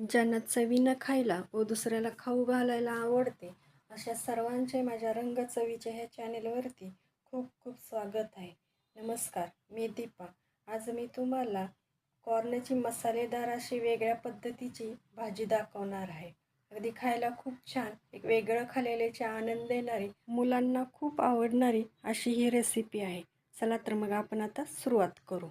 ज्यांना चवीनं खायला व दुसऱ्याला खाऊ घालायला आवडते अशा सर्वांचे माझ्या रंग चवीच्या ह्या चॅनेलवरती खूप खूप स्वागत आहे. नमस्कार मी दीपा. आज मी तुम्हाला कॉर्नची मसालेदार अशी वेगळ्या पद्धतीची भाजी दाखवणार आहे. अगदी खायला खूप छान एक वेगळं खालेल्याचे आनंद देणारी मुलांना खूप आवडणारी अशी ही रेसिपी आहे. चला तर मग आपण आता सुरुवात करू.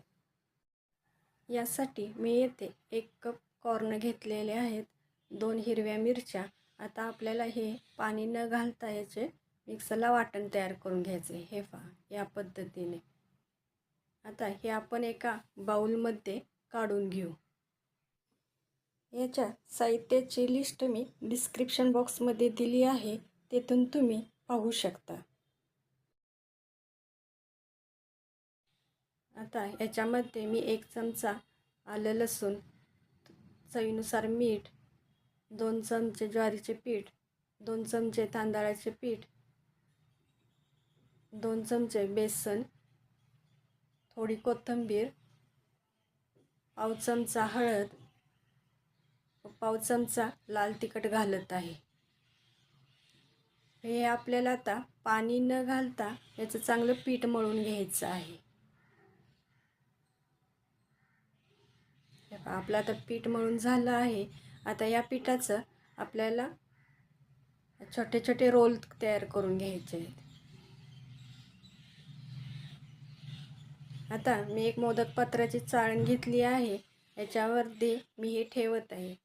यासाठी मी येथे एक कप कॉर्न घेतलेले आहेत दोन हिरव्या मिरच्या. आता आपल्याला हे पाणी न घालता याचे मिक्सरला वाटण तयार करून घ्यायचे. हे पहा या पद्धतीने. आता हे आपण एका बाऊलमध्ये काढून घेऊ. याच्या साहित्याची लिस्ट मी डिस्क्रिप्शन बॉक्समध्ये दिली आहे तेथून तुम्ही पाहू शकता. आता याच्यामध्ये मी एक चमचा आलं लसूण चवीनुसार मीठ दोन चमचे ज्वारीचे पीठ दोन चमचे तांदळाचे पीठ दोन चमचे बेसन थोडी कोथिंबीर पाव चमचा हळद पाव चमचा लाल तिखट घालत आहे. हे आपल्याला आता पाणी न घालता याचं चांगलं पीठ मळून घ्यायचं आहे. आपलं आता पीठ मळून झालं आहे. आता या पिठाचं आपल्याला छोटे छोटे रोल तयार करून घ्यायचे आहेत. आता मी एक मोदक पत्राची चाळण घेतली आहे. याच्यावरती मी हे ठेवत आहे.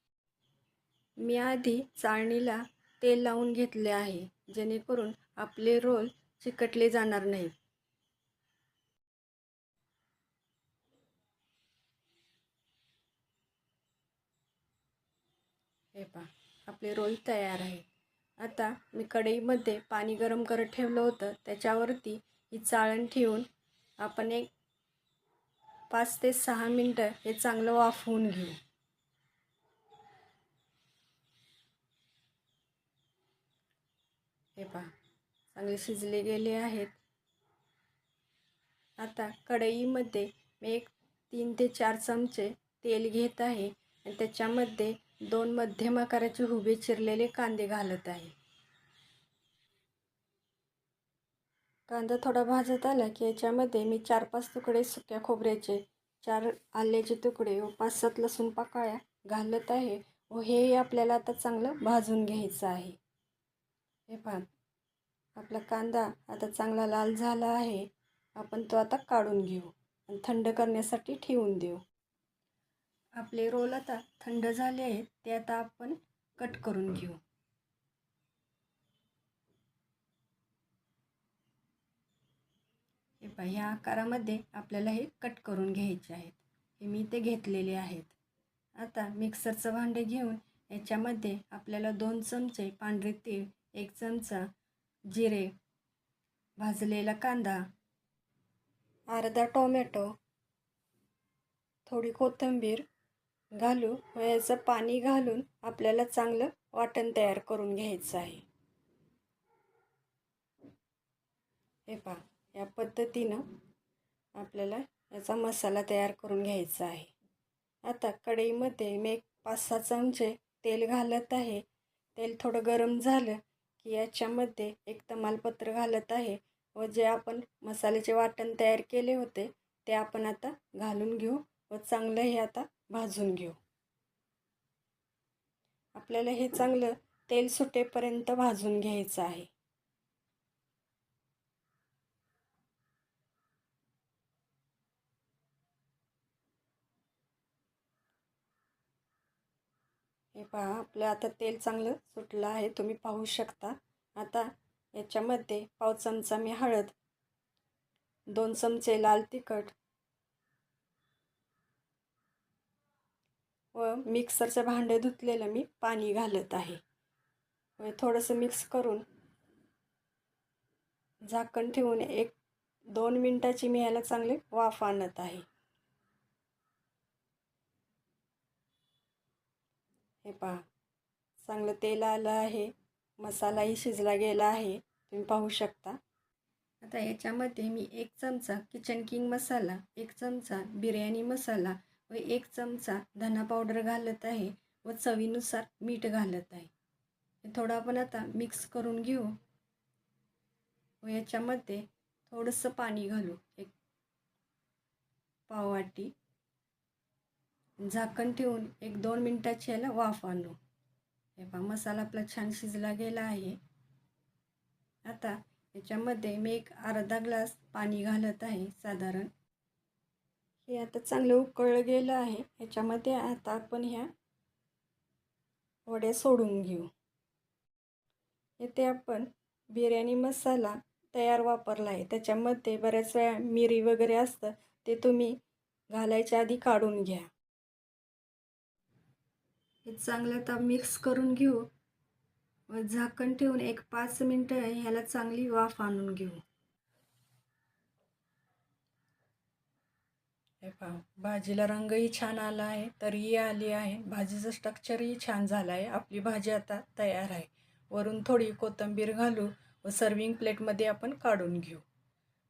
मी आधी चाळणीला तेल लावून घेतले आहे. जेणेकरून आपले रोल चिकटले जाणार नाहीत. हे पहा आपले रोल तयार आहे. आता मी कढईमध्ये पाणी गरम करत ठेवलं होतं. त्याच्यावरती ही चाळण ठेवून आपण एक पाच ते सहा मिनटं हे चांगलं वाफवून घेऊ. हे पहा चांगले शिजले गेले आहेत. आता कढईमध्ये मी एक तीन ते चार चमचे तेल घेत आहे आणि त्याच्यामध्ये दोन मध्यम आकाराचे हुबे चिरलेले कांदे घालत आहे. कांदा थोडा भाजत आला की याच्यामध्ये मी चार पाच तुकडे सुक्या खोबऱ्याचे चार आल्याचे तुकडे व पाच सात लसूण पाकळ्या घालत आहे व हे आपल्याला आता चांगलं भाजून घ्यायचं आहे. हे पहा आपला कांदा आता चांगला लाल झाला आहे. आपण तो आता काढून घेऊ आणि थंड करण्यासाठी ठेवून देऊ. आपले रोल आता थंड झाले आहेत ते आता आपण कट करून घेऊ. हे पहा ह्या आकारामध्ये आपल्याला हे कट करून घ्यायचे आहेत. हे मी ते घेतलेले आहेत. आता मिक्सरचं भांडे घेऊन याच्यामध्ये आपल्याला दोन चमचे पांढरे तीळ एक चमचा जिरे भाजलेला कांदा अर्धा टोमॅटो थोडी कोथिंबीर घालू व याचं पाणी घालून आपल्याला चांगलं वाटण तयार करून घ्यायचं आहे. हे पहा या पद्धतीनं आपल्याला याचा मसाला तयार करून घ्यायचा आहे. आता कढईमध्ये मी एक पाच सहा चमचे तेल घालत आहे. तेल थोडं गरम झालं की याच्यामध्ये एक तमालपत्र घालत आहे व जे आपण मसाल्याचे वाटण तयार केले होते ते आपण आता घालून घेऊ. व चांगलं हे आता भाजून घेऊ. आपल्याला हे चांगलं तेल सुटेपर्यंत भाजून घ्यायचं आहे. हे पहा आपलं आता तेल चांगलं सुटलं आहे तुम्ही पाहू शकता. आता याच्यामध्ये पाव चमचा मी हळद दोन चमचे लाल तिखट व मिक्सरचं भांडं धुतलेलं मी पाणी घालत आहे. व थोडंसं मिक्स करून झाकण ठेवून एक दोन मिनटाची मी याला चांगले वाफ आणत आहे. हे पहा चांगलं तेल आलं आहे मसालाही शिजला गेला आहे तुम्ही पाहू शकता. आता याच्यामध्ये मी एक चमचा किचन किंग मसाला एक चमचा बिर्याणी मसाला व एक चमचा धना पावडर घालत आहे व चवीनुसार मीठ घालत आहे. थोडं आपण आता मिक्स करून घेऊ. व याच्यामध्ये थोडंसं पाणी घालू. एक पाववाटी. झाकण ठेवून एक दोन मिनटाची याला वाफ आणू. हे पहा मसाला आपला छान शिजला गेला आहे. आता याच्यामध्ये मी एक अर्धा ग्लास पाणी घालत आहे साधारण. हे आता चांगलं उकळलं गेलं आहे. ह्याच्यामध्ये आता आपण ह्या वड्या सोडून घेऊ. येथे आपण बिर्याणी मसाला तयार वापरला आहे. त्याच्यामध्ये बऱ्याच वेळा मिरी वगैरे असतं ते तुम्ही घालायच्या आधी काढून घ्या. हे चांगलं आता मिक्स करून घेऊ. व झाकण ठेवून एक पाच मिनटं ह्याला चांगली वाफ आणून घेऊ. पहा भाजीला रंगही छान आला आहे तरीही आली आहे. भाजीचं स्ट्रक्चरही छान झालं आहे. आपली भाजी आता तयार आहे. वरून थोडी कोथिंबीर घालू व सर्विंग प्लेटमध्ये आपण काढून घेऊ.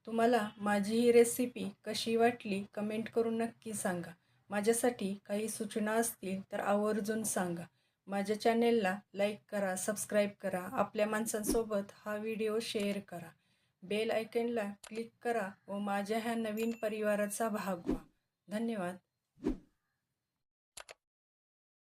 तुम्हाला माझी ही रेसिपी कशी वाटली कमेंट करून नक्की सांगा. माझ्यासाठी काही सूचना असतील तर आवर्जून सांगा. माझ्या चॅनेलला लाईक करा सबस्क्राईब करा. आपल्या माणसांसोबत हा व्हिडिओ शेअर करा. बेल आयकनला क्लिक करा व माझ्या ह्या नवीन परिवाराचा भाग व्हा. धन्यवाद.